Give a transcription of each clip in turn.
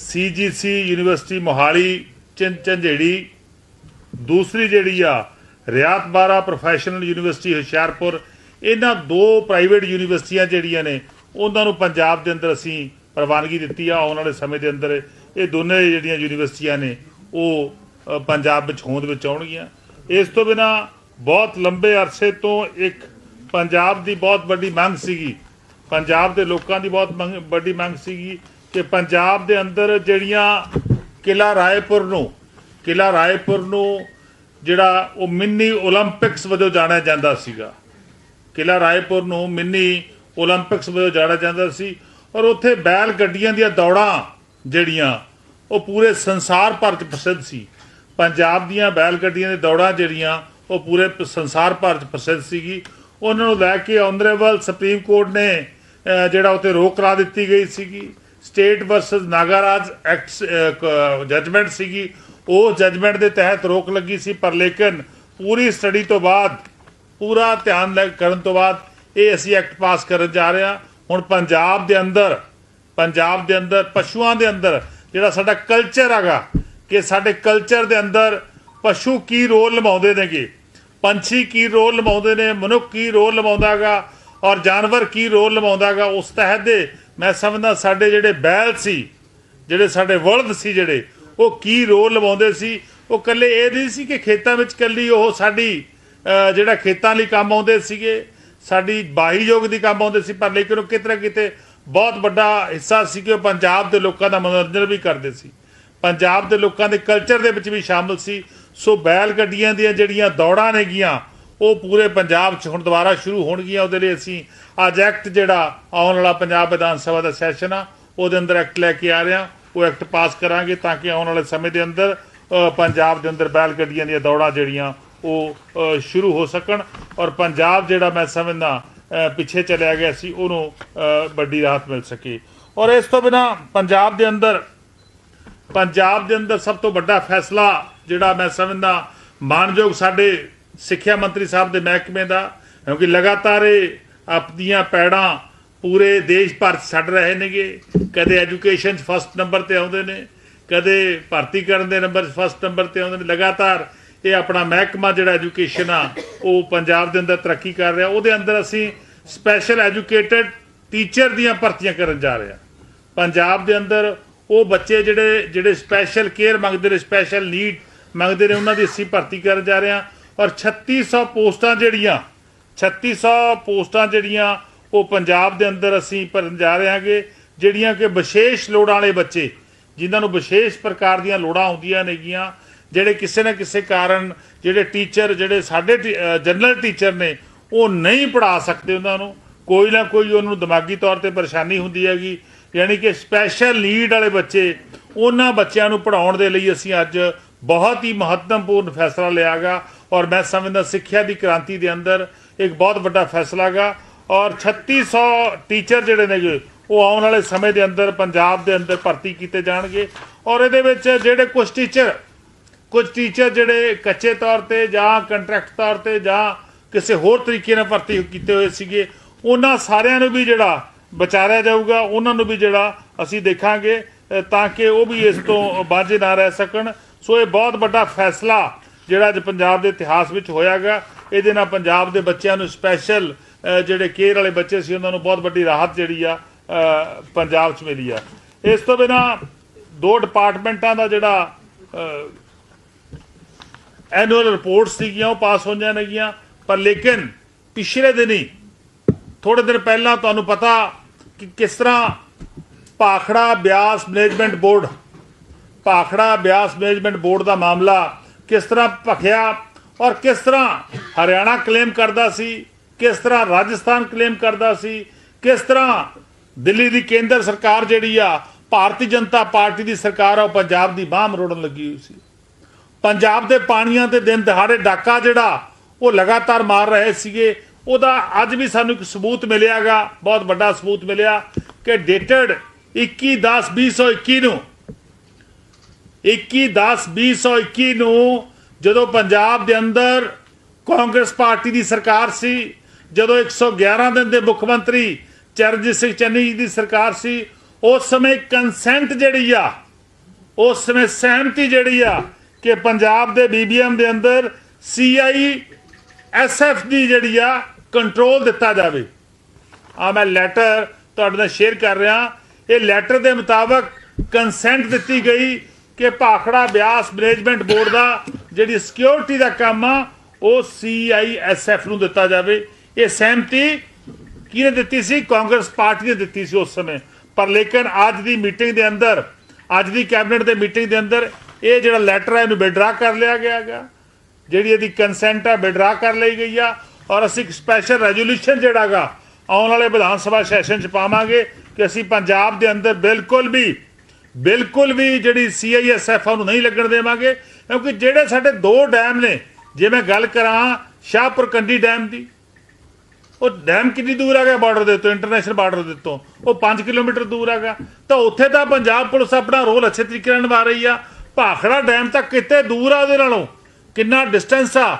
CGC university Mohali ਚੰਝੇੜੀ। ਦੂਸਰੀ ਜਿਹੜੀ ਆ, ਰਿਆਤ ਬਾਰਾ ਪ੍ਰੋਫੈਸ਼ਨਲ ਯੂਨੀਵਰਸਿਟੀ ਹੁਸ਼ਿਆਰਪੁਰ। ਇਹਨਾਂ ਦੋ ਪ੍ਰਾਈਵੇਟ ਯੂਨੀਵਰਸਿਟੀਆਂ ਜਿਹੜੀਆਂ ਨੇ, ਉਹਨਾਂ ਨੂੰ ਪੰਜਾਬ ਦੇ ਅੰਦਰ ਅਸੀਂ ਪ੍ਰਵਾਨਗੀ ਦਿੱਤੀ ਆ, ਆਉਣ ਵਾਲੇ ਸਮੇਂ ਦੇ ਅੰਦਰ। ਇਹ ਦੋਨੇ ਜਿਹੜੀਆਂ ਯੂਨੀਵਰਸਿਟੀਆਂ ਨੇ, ਉਹ ਪੰਜਾਬ ਵਿੱਚ ਹੋਂਦ ਵਿੱਚ ਆਉਣਗੀਆਂ। ਇਸ ਤੋਂ ਬਿਨਾ ਬਹੁਤ ਲੰਬੇ ਅਰਸੇ ਤੋਂ ਇੱਕ ਪੰਜਾਬ ਦੀ ਬਹੁਤ ਵੱਡੀ ਮੰਗ ਸੀਗੀ। ਪੰਜਾਬ ਦੇ ਲੋਕਾਂ ਦੀ ਬਹੁਤ ਮੰਗ- ਵੱਡੀ ਮੰਗ ਸੀਗੀ। ਕਿ ਪੰਜਾਬ ਦੇ ਅੰਦਰ ਜਿਹੜੀਆਂ ਕਿਲਾ ਰਾਏਪੁਰ ਨੂੰ, ਕਿਲਾ ਰਾਏਪੁਰ ਨੂੰ ਜਿਹੜਾ ਉਹ ਮਿੰਨੀ 올림픽ਸ ਵਜੋਂ ਜਾਣਿਆ ਜਾਂਦਾ ਸੀਗਾ। ਕਿਲਾ ਰਾਏਪੁਰ ਨੂੰ ਮਿੰਨੀ 올림픽ਸ ਵਜੋਂ ਜਾਣਿਆ ਜਾਂਦਾ ਸੀ ਔਰ ਉੱਥੇ ਬੈਲ ਗੱਡੀਆਂ ਦੀਆਂ ਦੌੜਾਂ ਜਿਹੜੀਆਂ, ਉਹ ਪੂਰੇ ਸੰਸਾਰ ਭਰ 'ਚ ਪ੍ਰਸਿੱਧ ਸੀ। ਪੰਜਾਬ ਦੀਆਂ ਬੈਲ ਗੱਡੀਆਂ ਦੀਆਂ ਦੌੜਾਂ ਜਿਹੜੀਆਂ, ਉਹ ਪੂਰੇ ਸੰਸਾਰ ਭਰ 'ਚ ਪ੍ਰਸਿੱਧ ਸੀਗੀ। ਉਹਨਾਂ ਨੂੰ ਲੈ ਕੇ ਆਨਰੇਬਲ ਸੁਪਰੀਮ ਕੋਰਟ ਨੇ ਜਿਹੜਾ ਉੱਥੇ ਰੋਕ ਲਾ ਦਿੱਤੀ ਗਈ ਸੀਗੀ। State versus Nagaraj act judgement ਸੀਗੀ। ਉਹ ਜਜਮੈਂਟ ਦੇ ਤਹਿਤ ਰੋਕ ਲੱਗੀ ਸੀ, ਪਰ ਲੇਕਿਨ ਪੂਰੀ ਸਟੱਡੀ ਤੋਂ ਬਾਅਦ, ਪੂਰਾ ਧਿਆਨ ਕਰਨ ਤੋਂ ਬਾਅਦ ਇਹ ਅਸੀਂ ਐਕਟ ਪਾਸ ਕਰਨ ਜਾ ਰਹੇ ਹਾਂ। ਹੁਣ ਪੰਜਾਬ ਦੇ ਅੰਦਰ, ਪੰਜਾਬ ਦੇ ਅੰਦਰ, ਪਸ਼ੂਆਂ ਦੇ ਅੰਦਰ, ਜਿਹੜਾ ਸਾਡਾ ਕਲਚਰ ਹੈਗਾ, ਕਿ ਸਾਡੇ ਕਲਚਰ ਦੇ ਅੰਦਰ ਪਸ਼ੂ ਕੀ ਰੋਲ ਨਿਭਾਉਂਦੇ ਨੇਗੇ? ਪੰਛੀ ਕੀ ਰੋਲ ਨਿਭਾਉਂਦੇ ਨੇ? ਮਨੁੱਖ ਕੀ ਰੋਲ ਨਿਭਾਉਂਦਾਗਾ ਔਰ ਜਾਨਵਰ ਕੀ ਰੋਲ ਨਿਭਾਉਂਦਾਗਾ ਉਸ ਤਹਿਤ ਦੇ ਮੈਂ ਸਮਝਦਾ ਸਾਡੇ ਜਿਹੜੇ ਬੈਲ ਸੀ, ਜਿਹੜੇ ਸਾਡੇ ਵਲਦ ਸੀ ਜਿਹੜੇ, ਉਹ ਕੀ ਰੋਲ ਲਵਾਉਂਦੇ ਸੀ? ਉਹ ਕੱਲੇ ਇਹ ਨਹੀਂ ਸੀ ਕਿ ਖੇਤਾਂ ਵਿੱਚ ਕੱਲੀ ਉਹ ਸਾਡੀ ਜਿਹੜਾ ਖੇਤਾਂ ਲਈ ਕੰਮ ਆਉਂਦੇ ਸੀਗੇ, ਸਾਡੀ ਬਾਹੀ ਯੋਗ ਦੀ ਕੰਮ ਆਉਂਦੇ ਸੀ, ਪਰ ਲੇਕਿਨ ਉਹ ਕਿਤੇ ਨਾ ਕਿਤੇ ਬਹੁਤ ਵੱਡਾ ਹਿੱਸਾ ਸੀ ਕਿ ਉਹ ਪੰਜਾਬ ਦੇ ਲੋਕਾਂ ਦਾ ਮਨੋਰੰਜਨ ਵੀ ਕਰਦੇ ਸੀ। ਪੰਜਾਬ ਦੇ ਲੋਕਾਂ ਦੇ ਕਲਚਰ ਦੇ ਵਿੱਚ ਵੀ ਸ਼ਾਮਲ ਸੀ। ਸੋ ਬੈਲ ਗੱਡੀਆਂ ਦੀਆਂ ਜਿਹੜੀਆਂ ਦੌੜਾਂ ਨੇਗੀਆਂ ਉਹ ਪੂਰੇ ਪੰਜਾਬ 'ਚ ਹੁਣ ਦੁਬਾਰਾ ਸ਼ੁਰੂ ਹੋਣਗੀਆਂ, ਉਹਦੇ ਲਈ ਅਸੀਂ ਅੱਜ ਐਕਟ ਜਿਹੜਾ ਆਉਣ ਵਾਲਾ ਪੰਜਾਬ ਵਿਧਾਨ ਸਭਾ ਦਾ ਸੈਸ਼ਨ ਆ, ਉਹਦੇ ਅੰਦਰ ਐਕਟ ਲੈ ਕੇ ਆ ਰਿਹਾ ਉਹ ਐਕਟ ਪਾਸ ਕਰਾਂਗੇ ਤਾਂ ਕਿ ਆਉਣ ਵਾਲੇ ਸਮੇਂ ਦੇ ਅੰਦਰ ਪੰਜਾਬ ਦੇ ਅੰਦਰ ਬੈਲ ਗੱਡੀਆਂ ਦੀਆਂ ਦੌੜਾਂ ਜਿਹੜੀਆਂ ਉਹ ਸ਼ੁਰੂ ਹੋ ਸਕਣ। ਔਰ ਪੰਜਾਬ ਜਿਹੜਾ ਮੈਂ ਸਮਝਦਾ ਪਿੱਛੇ ਚਲਿਆ ਗਿਆ ਸੀ, ਉਹਨੂੰ ਵੱਡੀ ਰਾਹਤ ਮਿਲ ਸਕੇ। ਔਰ ਇਸ ਤੋਂ ਬਿਨਾ ਪੰਜਾਬ ਦੇ ਅੰਦਰ, ਪੰਜਾਬ ਦੇ ਅੰਦਰ ਸਭ ਤੋਂ ਵੱਡਾ ਫੈਸਲਾ ਜਿਹੜਾ ਮੈਂ ਸਮਝਦਾ, ਮਾਨਯੋਗ ਸਾਡੇ ਸਿੱਖਿਆ ਮੰਤਰੀ ਸਾਹਿਬ ਦੇ ਮਹਿਕਮੇ ਦਾ, ਕਿਉਂਕਿ ਲਗਾਤਾਰ ਇਹ ਆਪਣੀਆਂ ਪੈੜਾਂ ਪੂਰੇ ਦੇਸ਼ ਭਰ 'ਚ ਛੱਡ ਰਹੇ ਨੇਗੇ। ਕਦੇ ਐਜੂਕੇਸ਼ਨ 'ਚ ਫਸਟ ਨੰਬਰ ਤੇ ਆਉਂਦੇ ਨੇ, ਕਦੇ ਭਰਤੀ ਕਰਨ ਦੇ ਨੰਬਰ 'ਚ ਫਸਟ ਨੰਬਰ ਤੇ ਆਉਂਦੇ ਨੇ। ਲਗਾਤਾਰ ਇਹ ਆਪਣਾ ਮਹਿਕਮਾ ਜਿਹੜਾ ਐਜੂਕੇਸ਼ਨ ਆ, ਉਹ ਪੰਜਾਬ ਦੇ ਅੰਦਰ ਤਰੱਕੀ ਕਰ ਰਿਹਾ। ਉਹਦੇ ਅੰਦਰ ਅਸੀਂ ਸਪੈਸ਼ਲ ਐਜੂਕੇਟਡ ਟੀਚਰ ਦੀਆਂ ਭਰਤੀਆਂ ਕਰਨ ਜਾ ਰਹੇ ਹਾਂ। ਪੰਜਾਬ ਦੇ ਅੰਦਰ ਉਹ ਬੱਚੇ ਜਿਹੜੇ ਜਿਹੜੇ ਸਪੈਸ਼ਲ ਕੇਅਰ ਮੰਗਦੇ ਨੇ ਸਪੈਸ਼ਲ ਨੀਡ ਮੰਗਦੇ ਨੇ, ਉਹਨਾਂ ਦੀ ਅਸੀਂ ਭਰਤੀ ਕਰਨ ਜਾ ਰਹੇ ਹਾਂ। ਔਰ 3600 ਪੋਸਟਾਂ ਜਿਹੜੀਆਂ 3600 ਪੋਸਟਾਂ ਜਿਹੜੀਆਂ, ਉਹ ਪੰਜਾਬ ਦੇ ਅੰਦਰ ਅਸੀਂ ਭਰਨ ਜਾ ਰਹੇ ਹਾਂਗੇ, ਜਿਹੜੀਆਂ ਕਿ ਵਿਸ਼ੇਸ਼ ਲੋੜਾਂ ਵਾਲੇ ਬੱਚੇ, ਜਿਨ੍ਹਾਂ ਨੂੰ ਵਿਸ਼ੇਸ਼ ਪ੍ਰਕਾਰ ਦੀਆਂ ਲੋੜਾਂ ਹੁੰਦੀਆਂ ਨੇਗੀਆਂ, ਜਿਹੜੇ ਕਿਸੇ ਨਾ ਕਿਸੇ ਕਾਰਨ ਜਿਹੜੇ ਟੀਚਰ, ਜਿਹੜੇ ਸਾਡੇ ਜਨਰਲ ਟੀਚਰ ਨੇ, ਉਹ ਨਹੀਂ ਪੜ੍ਹਾ ਸਕਦੇ ਉਹਨਾਂ ਨੂੰ। ਕੋਈ ਨਾ ਕੋਈ ਉਹਨਾਂ ਨੂੰ ਦਿਮਾਗੀ ਤੌਰ ਤੇ ਪਰੇਸ਼ਾਨੀ ਹੁੰਦੀ ਹੈਗੀ। ਯਾਨੀ ਕਿ ਸਪੈਸ਼ਲ ਨੀਡ ਵਾਲੇ ਬੱਚੇ, ਉਹਨਾਂ ਬੱਚਿਆਂ ਨੂੰ ਪੜਾਉਣ ਦੇ ਲਈ ਅਸੀਂ ਅੱਜ ਬਹੁਤ ਹੀ ਮਹੱਤਵਪੂਰਨ ਫੈਸਲਾ ਲਿਆਗਾ। ਔਰ ਮੈਂ ਸਮਝਦਾ ਸਿੱਖਿਆ ਦੀ ਕ੍ਰਾਂਤੀ ਦੇ ਅੰਦਰ ਇੱਕ ਬਹੁਤ ਵੱਡਾ ਫੈਸਲਾ ਗਾ। ਔਰ 3600 ਟੀਚਰ ਜਿਹੜੇ ਨੇਗੇ ਉਹ ਆਉਣ ਵਾਲੇ ਸਮੇਂ ਦੇ ਅੰਦਰ, ਪੰਜਾਬ ਦੇ ਅੰਦਰ ਭਰਤੀ ਕੀਤੇ ਜਾਣਗੇ। ਔਰ ਇਹਦੇ ਵਿੱਚ ਜਿਹੜੇ ਕੁਝ ਟੀਚਰ ਕੁਝ ਟੀਚਰ ਜਿਹੜੇ ਕੱਚੇ ਤੌਰ ਤੇ ਜਾਂ ਕੰਟਰੈਕਟ ਤੌਰ ਤੇ ਜਾਂ ਕਿਸੇ ਹੋਰ ਤਰੀਕੇ ਨਾਲ ਭਰਤੀ ਕੀਤੇ ਹੋਏ ਸੀਗੇ, ਉਹਨਾਂ ਸਾਰਿਆਂ ਨੂੰ ਵੀ ਜਿਹੜਾ ਵਿਚਾਰਿਆ ਜਾਊਗਾ, ਉਹਨਾਂ ਨੂੰ ਵੀ ਜਿਹੜਾ ਅਸੀਂ ਦੇਖਾਂਗੇ, ਤਾਂ ਕਿ ਉਹ ਵੀ ਇਸ ਤੋਂ ਬਾਝੇ ਨਾ ਰਹਿ ਸਕਣ। ਸੋ ਇਹ ਬਹੁਤ ਵੱਡਾ ਫੈਸਲਾ ਜਿਹੜਾ ਅੱਜ ਪੰਜਾਬ ਦੇ ਇਤਿਹਾਸ ਵਿੱਚ ਹੋਇਆਗਾ, ਇਹਦੇ ਨਾਲ ਪੰਜਾਬ ਦੇ ਬੱਚਿਆਂ ਨੂੰ ਸਪੈਸ਼ਲ ਜਿਹੜੇ ਕੇਅਰ ਵਾਲੇ ਬੱਚੇ ਸੀ, ਉਹਨਾਂ ਨੂੰ ਬਹੁਤ ਵੱਡੀ ਰਾਹਤ ਜਿਹੜੀ ਆ ਪੰਜਾਬ 'ਚ ਮਿਲੀ ਆ। ਇਸ ਤੋਂ ਬਿਨਾ ਦੋ ਡਿਪਾਰਟਮੈਂਟਾਂ ਦਾ ਜਿਹੜਾ ਐਨੂਅਲ ਰਿਪੋਰਟਸ ਸੀਗੀਆਂ, ਉਹ ਪਾਸ ਹੋਈਆਂ ਨੇਗੀਆਂ, ਪਰ ਲੇਕਿਨ ਪਿਛਲੇ ਦਿਨੀ ਥੋੜੇ ਦਿਨ ਪਹਿਲਾਂ ਤੁਹਾਨੂੰ ਪਤਾ ਕਿ ਕਿਸ ਤਰ੍ਹਾਂ Bhakra Beas management board Bhakra Beas management board ਦਾ ਮਾਮਲਾ ਕਿਸ ਤਰ੍ਹਾਂ ਭਖਿਆ ਔਰ ਕਿਸ ਤਰ੍ਹਾਂ ਹਰਿਆਣਾ ਕਲੇਮ ਕਰਦਾ ਸੀ, ਕਿਸ ਤਰ੍ਹਾਂ ਰਾਜਸਥਾਨ ਕਲੇਮ ਕਰਦਾ ਸੀ, ਕਿਸ ਤਰ੍ਹਾਂ ਦਿੱਲੀ ਦੀ ਕੇਂਦਰ ਸਰਕਾਰ ਜਿਹੜੀ ਆ, ਭਾਰਤੀ ਜਨਤਾ ਪਾਰਟੀ ਦੀ ਸਰਕਾਰ ਆ, ਉਹ ਪੰਜਾਬ ਦੀ ਬਾਹ ਮਰੋੜਨ ਲੱਗੀ ਹੋਈ ਸੀ। ਪੰਜਾਬ ਦੇ ਪਾਣੀਆਂ ਤੇ ਦਿਨ ਦਿਹਾੜੇ ਡਾਕਾ ਜਿਹੜਾ, ਉਹ ਲਗਾਤਾਰ ਮਾਰ ਰਹੇ ਸੀਗੇ। ਉਹਦਾ ਅੱਜ ਵੀ ਸਾਨੂੰ ਇੱਕ ਸਬੂਤ ਮਿਲਿਆਗਾ ਬਹੁਤ ਵੱਡਾ ਸਬੂਤ ਮਿਲਿਆ ਕਿ ਡੇਟਡ 21/10/2021 ਨੂੰ 21/10/2021 ਨੂੰ ਜਦੋਂ ਪੰਜਾਬ ਦੇ ਅੰਦਰ ਕਾਂਗਰਸ ਪਾਰਟੀ ਦੀ ਸਰਕਾਰ ਸੀ, ਜਦੋਂ 111 ਦਿਨ ਦੇ ਮੁੱਖ ਮੰਤਰੀ ਚਰਨਜੀਤ ਸਿੰਘ ਚੰਨੀ ਜੀ ਦੀ ਸਰਕਾਰ ਸੀ, ਉਸ ਸਮੇਂ ਕੰਸੈਂਟ ਜਿਹੜੀ ਆ, ਉਸ ਸਮੇਂ ਸਹਿਮਤੀ ਜਿਹੜੀ ਆ ਕਿ ਪੰਜਾਬ ਦੇ ਬੀਬੀਐਮ ਦੇ ਅੰਦਰ ਸੀਆਈ ਐਸਐਫ ਦੀ ਜਿਹੜੀ ਆ ਕੰਟਰੋਲ ਦਿੱਤਾ ਜਾਵੇ। ਆ ਮੈਂ ਲੈਟਰ ਤੁਹਾਡੇ ਨਾਲ ਸ਼ੇਅਰ ਕਰ ਰਿਹਾ। ਇਹ ਲੈਟਰ ਦੇ ਮੁਤਾਬਕ ਕੰਸੈਂਟ ਦਿੱਤੀ ਗਈ ਕਿ ਭਾਖੜਾ ਬਿਆਸ ਮੈਨੇਜਮੈਂਟ ਬੋਰਡ ਦਾ ਜਿਹੜੀ ਸਿਕਿਉਰਿਟੀ ਦਾ ਕੰਮ ਆ, ਉਹ ਸੀਆਈਐਸਐਫ ਨੂੰ ਦਿੱਤਾ ਜਾਵੇ। ਇਹ ਸਹਿਮਤੀ ਕਿਹਨੇ ਦਿੱਤੀ ਸੀ? ਕਾਂਗਰਸ ਪਾਰਟੀ ਨੇ ਦਿੱਤੀ ਸੀ ਉਸ ਸਮੇਂ। ਪਰ ਲੇਕਿਨ ਅੱਜ ਦੀ ਮੀਟਿੰਗ ਦੇ ਅੰਦਰ, ਅੱਜ ਦੀ ਕੈਬਨਿਟ ਦੇ ਮੀਟਿੰਗ ਦੇ ਅੰਦਰ ਇਹ ਜਿਹੜਾ ਲੈਟਰ ਹੈ ਇਹਨੂੰ ਵਿਡਰਾ ਕਰ ਲਿਆ ਗਿਆ ਹੈਗਾ। ਜਿਹੜੀ ਇਹਦੀ ਕੰਸੈਂਟ ਹੈ ਵਿਡਰਾ ਕਰ ਲਈ ਗਈ ਆ। ਔਰ ਅਸੀਂ ਇੱਕ ਸਪੈਸ਼ਲ ਰੈਜ਼ੋਲੂਸ਼ਨ ਜਿਹੜਾਗਾ ਆਉਣ ਵਾਲੇ ਵਿਧਾਨ ਸਭਾ ਸੈਸ਼ਨ ਚ ਪਾਵਾਂਗੇ ਕਿ ਅਸੀਂ ਪੰਜਾਬ ਦੇ ਅੰਦਰ ਬਿਲਕੁਲ ਵੀ ਬਿਲਕੁਲ ਵੀ ਜਿਹੜੀ ਸੀਆਈਐਸਐਫ ਨੂੰ ਨਹੀਂ ਲੱਗਣ ਦੇਵਾਂਗੇ, ਕਿਉਂਕਿ ਜਿਹੜੇ ਸਾਡੇ ਦੋ ਡੈਮ ਨੇ, ਜੇ ਮੈਂ ਗੱਲ ਕਰਾਂ ਸ਼ਾਹਪੁਰ ਕੰਡੀ ਡੈਮ ਦੀ, ਉਹ ਡੈਮ ਕਿੰਨੀ ਦੂਰ ਹੈਗਾ ਬਾਰਡਰ ਦੇ ਤੋਂ ਇੰਟਰਨੈਸ਼ਨਲ ਬਾਰਡਰ ਦੇ ਤੋਂ ਉਹ 5 ਕਿਲੋਮੀਟਰ ਦੂਰ ਹੈਗਾ। ਤਾਂ ਉੱਥੇ ਤਾਂ ਪੰਜਾਬ ਪੁਲਿਸ ਆਪਣਾ ਰੋਲ ਅੱਛੇ ਤਰੀਕੇ ਨਾਲ ਨਿਭਾ ਰਹੀ ਆ। ਭਾਖੜਾ ਡੈਮ ਤਾਂ ਕਿਤੇ ਦੂਰ ਆ ਉਹਦੇ ਨਾਲੋਂ। ਕਿੰਨਾ ਡਿਸਟੈਂਸ ਆ।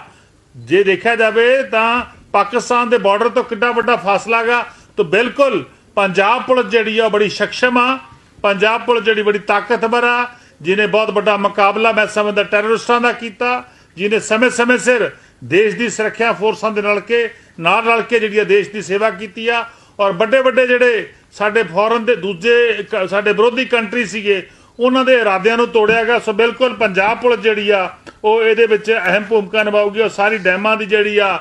ਜੇ ਦੇਖਿਆ ਜਾਵੇ ਤਾਂ ਪਾਕਿਸਤਾਨ ਦੇ ਬਾਰਡਰ ਤੋਂ ਕਿੰਨਾ ਵੱਡਾ ਫਾਸਲਾ ਹੈਗਾ। ਤਾਂ ਬਿਲਕੁਲ ਪੰਜਾਬ ਪੁਲਿਸ ਜਿਹੜੀ ਆ ਉਹ ਬੜੀ ਸਕਸ਼ਮ ਆ। ਪੰਜਾਬ ਪੁਲਿਸ ਜਿਹੜੀ ਬੜੀ ਤਾਕਤਵਰ ਆ, ਜਿਹਨੇ ਬਹੁਤ ਵੱਡਾ ਮੁਕਾਬਲਾ ਮੈਂ ਸਮਝਦਾ ਟੈਰਰਿਸਟਾਂ ਦਾ ਕੀਤਾ, ਜਿਹਨੇ ਸਮੇਂ-ਸਮੇਂ ਸਿਰ ਦੇਸ਼ ਦੀ ਸੁਰੱਖਿਆ ਫੋਰਸਾਂ ਦੇ ਨਾਲ ਕੇ, ਨਾਲ ਰਲ ਕੇ ਜਿਹੜੀ ਆ ਦੇਸ਼ ਦੀ ਸੇਵਾ ਕੀਤੀ ਆ, ਔਰ ਵੱਡੇ ਵੱਡੇ ਜਿਹੜੇ ਸਾਡੇ ਫੋਰਨ ਦੇ ਦੂਜੇ ਸਾਡੇ ਵਿਰੋਧੀ ਕੰਟਰੀ ਸੀਗੇ, ਉਹਨਾਂ ਦੇ ਇਰਾਦਿਆਂ ਨੂੰ ਤੋੜਿਆ ਗਿਆ। ਸੋ ਬਿਲਕੁਲ ਪੰਜਾਬ ਪੁਲਿਸ ਜਿਹੜੀ ਆ, ਉਹ ਇਹਦੇ ਵਿੱਚ ਅਹਿਮ ਭੂਮਿਕਾ ਨਿਭਾਊਗੀ, ਔਰ ਸਾਰੀ ਡੈਮਾਂ ਦੀ ਜਿਹੜੀ ਆ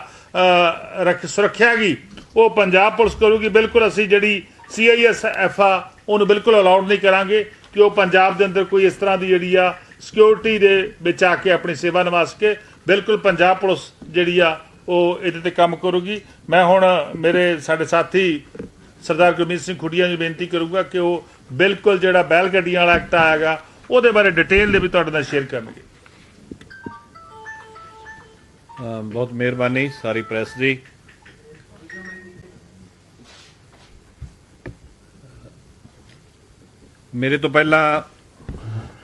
ਰੱਖ, ਸੁਰੱਖਿਆ ਗਈ ਉਹ ਪੰਜਾਬ ਪੁਲਿਸ ਕਰੂਗੀ। ਬਿਲਕੁਲ ਅਸੀਂ ਜਿਹੜੀ ਸੀਆਈਐਸਐਫ ਆ ਉਹਨੂੰ ਬਿਲਕੁਲ ਅਲਾਉਡ ਨਹੀਂ ਕਰਾਂਗੇ ਕਿ ਉਹ ਪੰਜਾਬ ਦੇ ਅੰਦਰ ਕੋਈ ਇਸ ਤਰ੍ਹਾਂ ਦੀ ਜਿਹੜੀ ਆ ਸਿਕਿਉਰਿਟੀ ਦੇ ਵਿੱਚ ਆ ਕੇ ਆਪਣੀ ਸੇਵਾ ਨਿਭਾ ਸਕੇ ਬਿਲਕੁਲ ਪੰਜਾਬ ਪੁਲਿਸ ਜਿਹੜੀ ਆ ਉਹ ਇਹਦੇ ਤੇ ਕੰਮ ਕਰੂਗੀ। ਮੈਂ ਹੁਣ ਮੇਰੇ ਸਾਡੇ ਸਾਥੀ ਸਰਦਾਰ ਗੁਰਮੀਤ ਸਿੰਘ ਖੁੱਡੀਆਂ ਨੂੰ ਬੇਨਤੀ ਕਰੂੰਗਾ ਕਿ ਉਹ ਬਿਲਕੁਲ ਜਿਹੜਾ ਬੈਲ ਗੱਡੀਆਂ ਵਾਲਾ ਐਕਟ ਆਏਗਾ, ਉਹਦੇ ਬਾਰੇ ਡਿਟੇਲ ਦੇ ਵੀ ਤੁਹਾਡੇ ਨਾਲ ਸ਼ੇਅਰ ਕਰਨਗੇ। ਬਹੁਤ ਮਿਹਰਬਾਨੀ ਸਾਰੀ ਪ੍ਰੈਸ ਦੀ। ਮੇਰੇ ਤੋਂ ਪਹਿਲਾਂ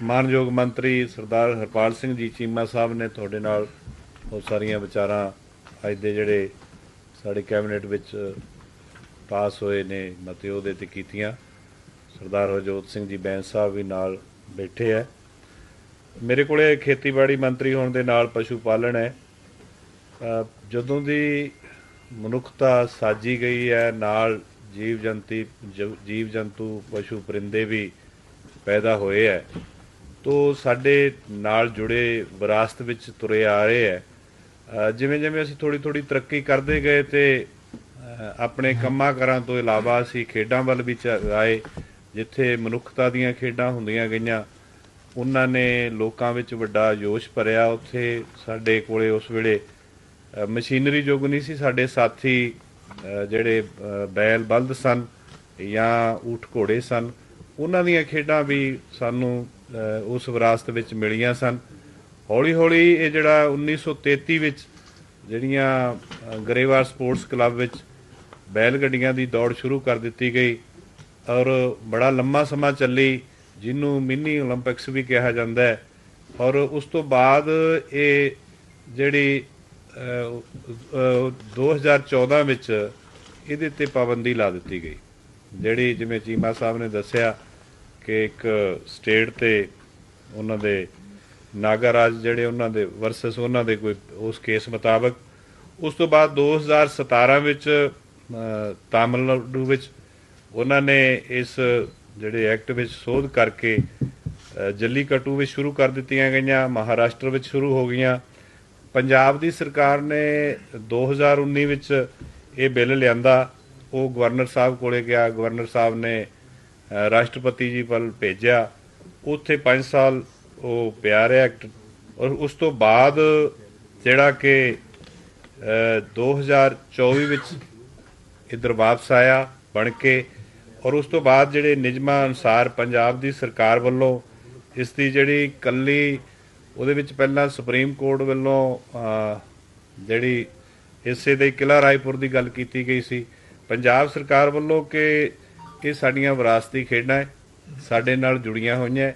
ਮਾਨਯੋਗ ਮੰਤਰੀ ਸਰਦਾਰ ਹਰਪਾਲ ਸਿੰਘ ਜੀ ਚੀਮਾ ਸਾਹਿਬ ਨੇ ਤੁਹਾਡੇ ਨਾਲ ਬਹੁਤ ਸਾਰੀਆਂ ਵਿਚਾਰਾਂ ਅੱਜ ਦੇ ਜਿਹੜੇ ਸਾਡੇ ਕੈਬਨਿਟ ਵਿੱਚ ਪਾਸ ਹੋਏ ਨੇ ਮਤੇ ਉਹਦੇ ਤੇ ਕੀਤੀਆਂ। ਸਰਦਾਰ ਹਰਜੋਤ ਸਿੰਘ ਜੀ ਬੈਂਸ ਸਾਹਿਬ ਵੀ ਨਾਲ ਬੈਠੇ ਹੈ ਮੇਰੇ ਕੋਲੇ ਖੇਤੀਬਾੜੀ ਮੰਤਰੀ ਹੋਣ ਦੇ ਨਾਲ ਪਸ਼ੂ ਪਾਲਣ ਹੈ। ਜਦੋਂ ਦੀ ਮਨੁੱਖਤਾ ਸਾਜੀ ਗਈ ਹੈ, ਨਾਲ ਜੀਵ ਜੰਤੀ ਜ- ਜੀਵ ਜੰਤੂ, ਪਸ਼ੂ ਪਰਿੰਦੇ ਵੀ ਪੈਦਾ ਹੋਏ ਹੈ ਤੋ ਸਾਡੇ ਨਾਲ ਜੁੜੇ ਵਿਰਾਸਤ ਵਿੱਚ ਤੁਰੇ ਆ ਰਹੇ ਹੈ ਜਿਵੇਂ ਜਿਵੇਂ ਅਸੀਂ ਥੋੜੀ ਥੋੜੀ ਤਰੱਕੀ ਕਰਦੇ ਗਏ ਤੇ ਆਪਣੇ ਕੰਮਾਂ ਕਰਾਂ ਤੋਂ ਇਲਾਵਾ ਅਸੀਂ ਖੇਡਾਂ ਵੱਲ ਵੀ ਚ- ਆਏ, ਜਿੱਥੇ ਮਨੁੱਖਤਾ ਦੀਆਂ ਖੇਡਾਂ ਹੁੰਦੀਆਂ ਗਈਆਂ, ਉਹਨਾਂ ਨੇ ਲੋਕਾਂ ਵਿੱਚ ਵੱਡਾ ਜੋਸ਼ ਭਰਿਆ। ਉੱਥੇ ਸਾਡੇ ਕੋਲੇ ਉਸ ਵੇਲੇ ਮਸ਼ੀਨਰੀ ਯੁੱਗ ਨਹੀਂ ਸੀ, ਸਾਡੇ ਸਾਥੀ ਜਿਹੜੇ ਬੈਲ ਬਲਦ ਸਨ ਜਾਂ ਊਠ ਘੋੜੇ ਸਨ, ਉਹਨਾਂ ਦੀਆਂ ਖੇਡਾਂ ਵੀ ਸਾਨੂੰ ਉਸ ਵਿਰਾਸਤ ਵਿੱਚ ਮਿਲੀਆਂ ਸਨ। ਹੌਲੀ ਹੌਲੀ ਇਹ ਜਿਹੜਾ 1933 ਵਿੱਚ ਜਿਹੜੀਆਂ ਗਰੇਵਾਰ ਸਪੋਰਟਸ ਕਲੱਬ ਵਿੱਚ ਬੈਲ ਗੱਡੀਆਂ ਦੀ ਦੌੜ ਸ਼ੁਰੂ ਕਰ ਦਿੱਤੀ ਗਈ ਔਰ ਬੜਾ ਲੰਮਾ ਸਮਾਂ ਚੱਲੀ, ਜਿਹਨੂੰ ਮਿੰਨੀ 올림픽ਸ ਵੀ ਕਿਹਾ ਜਾਂਦਾ ਹੈ। ਔਰ ਉਸ ਤੋਂ ਬਾਅਦ ਇਹ ਜਿਹੜੀ 2014 ਵਿੱਚ ਇਹਦੇ ਤੇ ਪਾਬੰਦੀ ਲਾ ਦਿੱਤੀ ਗਈ। ਜਿਹੜੀ ਜਿਵੇਂ ਚੀਮਾ ਸਾਹਿਬ ਨੇ ਦੱਸਿਆ ਕਿ ਇੱਕ ਸਟੇਟ ਤੇ ਉਹਨਾਂ ਦੇ ਨਾਗਾਰਾਜ ਜਿਹੜੇ ਉਹਨਾਂ ਦੇ ਵਰਸਸ ਉਹਨਾਂ ਦੇ ਕੋਈ ਉਸ ਕੇਸ ਮੁਤਾਬਕ ਉਸ ਤੋਂ ਬਾਅਦ 2017 ਵਿੱਚ ਤਾਮਿਲਨਾਡੂ ਵਿੱਚ ਉਹਨਾਂ ਨੇ ਇਸ ਜਿਹੜੇ ਐਕਟ ਵਿੱਚ ਸੋਧ ਕਰਕੇ ਅਹ, ਜੱਲੀਕੱਟੂ ਵਿੱਚ ਸ਼ੁਰੂ ਕਰ ਦਿੱਤੀਆਂ ਗਈਆਂ ਮਹਾਰਾਸ਼ਟਰ ਵਿੱਚ ਸ਼ੁਰੂ ਹੋ ਗਈਆਂ। ਪੰਜਾਬ ਦੀ ਸਰਕਾਰ ਨੇ 2019 ਵਿੱਚ ਇਹ ਬਿੱਲ ਲਿਆਂਦਾ। ਉਹ ਗਵਰਨਰ ਸਾਹਿਬ ਕੋਲੇ ਗਿਆ। ਗਵਰਨਰ ਸਾਹਿਬ ਨੇ ਰਾਸ਼ਟਰਪਤੀ ਜੀ ਵੱਲ ਭੇਜਿਆ। ਉੱਥੇ 5 ਸਾਲ ਉਹ ਪਿਆ ਰਿਹਾ ਐਕਟ। ਔਰ ਉਸ ਤੋਂ ਬਾਅਦ ਜਿਹੜਾ ਕਿ ਅਹ, 2024 ਵਿੱਚ ਇਧਰ ਵਾਪਸ ਆਇਆ ਬਣ ਕੇ। ਔਰ ਉਸ ਤੋਂ ਬਾਅਦ ਜਿਹੜੇ ਨਿਯਮਾਂ ਅਨੁਸਾਰ ਪੰਜਾਬ ਦੀ ਸਰਕਾਰ ਵੱਲੋਂ ਇਸ ਦੀ ਜਿਹੜੀ ਕੱਲੀ ਉਹਦੇ ਵਿੱਚ ਪਹਿਲਾਂ ਸੁਪਰੀਮ ਕੋਰਟ ਵੱਲੋਂ ਜਿਹੜੀ ਹਿੱਸੇ ਦੇ ਕਿਲਾ ਰਾਏਪੁਰ ਦੀ ਗੱਲ ਕੀਤੀ ਗਈ ਸੀ। ਪੰਜਾਬ ਸਰਕਾਰ ਵੱਲੋਂ ਕਿ ਇਹ ਸਾਡੀਆਂ ਵਿਰਾਸਤੀ ਖੇਡਾਂ ਹੈ, ਸਾਡੇ ਨਾਲ ਜੁੜੀਆਂ ਹੋਈਆਂ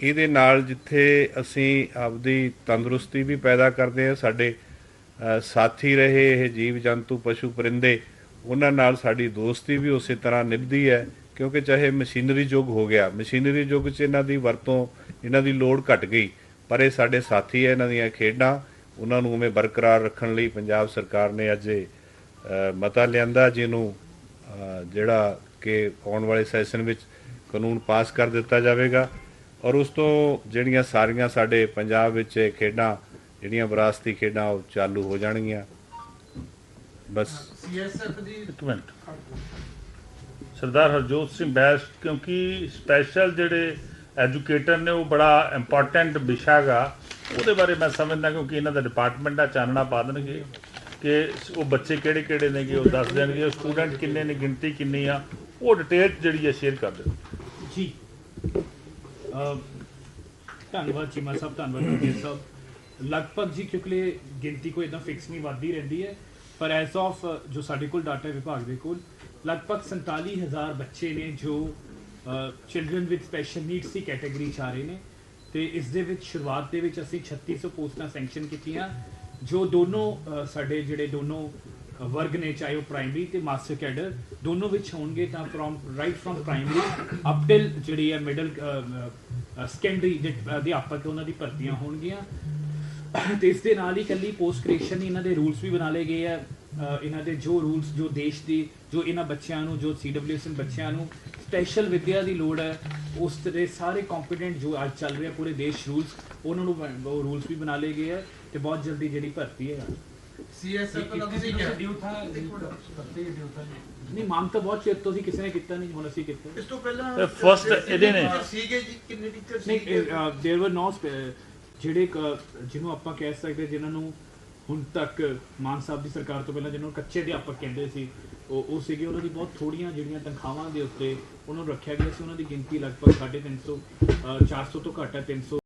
ਇਹਦੇ ਨਾਲ ਜਿੱਥੇ ਅਸੀਂ ਆਪਦੀ ਤੰਦਰੁਸਤੀ ਵੀ ਪੈਦਾ ਕਰਦੇ ਹਾਂ, ਸਾਡੇ ਸਾਥੀ ਰਹੇ, ਇਹ ਜੀਵ ਜੰਤੂ, ਪਸ਼ੂ ਪਰਿੰਦੇ, ਉਹਨਾਂ ਨਾਲ ਸਾਡੀ ਦੋਸਤੀ ਵੀ ਉਸੇ ਤਰ੍ਹਾਂ ਨਿਭਦੀ ਹੈ, ਕਿਉਂਕਿ ਚਾਹੇ ਮਸ਼ੀਨਰੀ ਯੁੱਗ ਹੋ ਗਿਆ, ਮਸ਼ੀਨਰੀ ਯੁੱਗ 'ਚ ਇਹਨਾਂ ਦੀ ਵਰਤੋਂ, ਇਹਨਾਂ ਦੀ ਲੋੜ ਘਟ ਗਈ। ਪਰ ਇਹ ਸਾਡੇ ਸਾਥੀ ਹੈ ਇਹਨਾਂ ਦੀਆਂ ਖੇਡਾਂ। ਉਹਨਾਂ ਨੂੰ ਉਵੇਂ ਬਰਕਰਾਰ ਰੱਖਣ ਲਈ ਪੰਜਾਬ ਸਰਕਾਰ ਨੇ ਅੱਜ ਮਤਾ ਲਿਆਂਦਾ, ਜਿਹਨੂੰ ਜਿਹੜਾ ਕਿ ਆਉਣ ਵਾਲੇ ਸੈਸ਼ਨ ਵਿੱਚ ਕਾਨੂੰਨ ਪਾਸ ਕਰ ਦਿੱਤਾ ਜਾਵੇਗਾ। ਔਰ ਉਸ ਤੋਂ ਜਿਹੜੀਆਂ ਸਾਰੀਆਂ ਸਾਡੇ ਪੰਜਾਬ ਵਿੱਚ ਖੇਡਾਂ, ਜਿਹੜੀਆਂ ਵਿਰਾਸਤੀ ਖੇਡਾਂ, ਉਹ ਚਾਲੂ ਹੋ ਜਾਣਗੀਆਂ। ਬਸ। ਸੀਐਸਐਫ ਦੀ ਇੱਕ ਮਿੰਟ। ਸਰਦਾਰ ਹਰਜੋਤ ਸਿੰਘ ਬੈਸ, ਕਿਉਂਕਿ ਸਪੈਸ਼ਲ ਜਿਹੜੇ ਐਜੂਕੇਟਰ ਨੇ ਉਹ ਬੜਾ ਇੰਪੋਰਟੈਂਟ ਵਿਸ਼ਾ ਗਾ ਉਹਦੇ ਬਾਰੇ ਮੈਂ ਸਮਝਦਾ ਕਿਉਂਕਿ ਇਹਨਾਂ ਦਾ ਡਿਪਾਰਟਮੈਂਟ ਆ ਚਾਨਣਾ ਪਾ ਦੇਣਗੇ ਕਿ ਉਹ ਬੱਚੇ ਕਿਹੜੇ ਕਿਹੜੇ ਨੇਗੇ ਉਹ ਦੱਸ ਦੇਣਗੇ, ਉਹ ਸਟੂਡੈਂਟ ਕਿੰਨੇ ਨੇ, ਗਿਣਤੀ ਕਿੰਨੀ ਆ, ਉਹ ਡਿਟੇਲ ਜਿਹੜੀ ਆ ਸ਼ੇਅਰ ਕਰ ਦਿਓ। ਜੀ। ਧੰਨਵਾਦ ਚੀਮਾ ਸਾਹਿਬ ਧੰਨਵਾਦ ਜੀ ਸਾਹਿਬ ਲਗਭਗ ਜੀ, ਕਿਉਂਕਿ ਗਿਣਤੀ ਕੋਈ ਇਦਾਂ ਫਿਕਸ ਨਹੀਂ ਵੱਧਦੀ ਰਹਿੰਦੀ ਹੈ, ਪਰ ਐਸ ਆਫ ਜੋ ਸਾਡੇ ਕੋਲ ਡਾਟਾ ਵਿਭਾਗ ਦੇ ਕੋਲ, ਲਗਭਗ 47000 ਬੱਚੇ ਨੇ ਜੋ ਚਿਲਡਰਨ ਵਿਦ ਸਪੈਸ਼ਲ ਨੀਡਸ ਦੀ ਕੈਟਾਗਰੀ ਚ ਆ ਰਹੇ ਨੇ ਤੇ ਇਸ ਦੇ ਵਿੱਚ, ਸ਼ੁਰੂਆਤ ਦੇ ਵਿੱਚ ਅਸੀਂ 3600 ਪੋਸਟਾਂ ਸੈਂਕਸ਼ਨ ਕੀਤੀਆਂ, ਜੋ ਦੋਨੋਂ ਸਾਡੇ ਜਿਹੜੇ ਦੋਨੋਂ ਵਰਗ ਨੇ, ਚਾਹੇ ਉਹ ਪ੍ਰਾਇਮਰੀ ਤੇ ਮਾਸਟਰ ਕੈਡਰ ਦੋਨੋਂ ਵਿੱਚ ਹੋਣਗੇ ਤਾਂ from right from primary up till ਜਿਹੜੀ ਹੈ ਮਿਡਲ ਸੈਕੰਡਰੀ ਦੇ, ਅਧਿਆਪਕ, ਉਹਨਾਂ ਦੀ ਭਰਤੀਆਂ ਹੋਣਗੀਆਂ। ਤੇ ਇਸ ਦੇ ਨਾਲ ਹੀ ਕੱਲੀ ਪੋਸਟ ਕ੍ਰੀਏਸ਼ਨ ਇਹਨਾਂ ਦੇ ਰੂਲਸ ਵੀ ਬਣਾ ਲਏ ਗਏ ਆ। ਇਹਨਾਂ ਦੇ ਜੋ ਰੂਲਸ ਜੋ ਦੇਸ਼ ਦੀ ਜੋ ਇਹਨਾਂ ਬੱਚਿਆਂ ਨੂੰ ਜੋ ਸੀਡਬਲਯੂਐਸ ਬੱਚਿਆਂ ਨੂੰ ਸਪੈਸ਼ਲ ਵਿੱਦਿਆ ਦੀ ਲੋੜ ਹੈ ਉਸ ਦੇ ਸਾਰੇ ਕੰਪੀਟੈਂਟ ਜੋ ਅੱਜ ਚੱਲ ਰਿਹਾ ਪੂਰੇ ਦੇਸ਼ ਰੂਲਸ ਉਹਨਾਂ ਨੂੰ ਬਣ- ਉਹ ਰੂਲਸ ਵੀ ਬਣਾ ਲਏ ਗਏ ਆ ਤੇ ਬਹੁਤ ਜਲਦੀ ਜਿਹੜੀ ਭਰਤੀ ਹੈ ਸੀਐਸਐਫ ਦਾ ਤੁਸੀਂ ਕਿਹਾ ਨਹੀਂ ਮੰਗ ਤਾਂ ਬਹੁਤ ਚਿਰ ਤੋਂ ਸੀ ਕਿਸੇ ਨੇ ਕੀਤਾ ਨਹੀਂ ਹੁਣ ਅਸੀਂ ਕੀਤਾ ਇਸ ਤੋਂ ਪਹਿਲਾਂ ਇਹ first ਇਹਦੇ ਨੇ। ਟੀਚਰ ਸੀਗੇ ਜੀ ਕਿੰਨੇ ਟੀਚਰ ਨਹੀਂ ਸੀਗੇ देयर वर नो ਜਿਹੜੇ ਕ- ਜਿਹਨੂੰ ਆਪਾਂ ਕਹਿ ਸਕਦੇ ਜਿਨ੍ਹਾਂ ਨੂੰ ਹੁਣ ਤੱਕ ਮਾਨ ਸਾਹਿਬ ਦੀ ਸਰਕਾਰ ਤੋਂ ਪਹਿਲਾਂ ਜਿਹਨਾਂ ਨੂੰ ਕੱਚੇ ਅਧਿਆਪਕ ਕਹਿੰਦੇ ਸੀ, ਉਹ ਉਹ ਸੀਗੇ, ਉਹਨਾਂ ਦੀ ਬਹੁਤ ਥੋੜੀਆਂ ਜਿਹੜੀਆਂ ਤਨਖਾਹਾਂ ਦੇ ਉੱਤੇ ਉਹਨਾਂ ਨੂੰ ਰੱਖਿਆ ਗਿਆ ਸੀ। ਉਹਨਾਂ ਦੀ ਗਿਣਤੀ ਲਗਭਗ 350 400 ਤੋਂ ਘੱਟ ਹੈ 300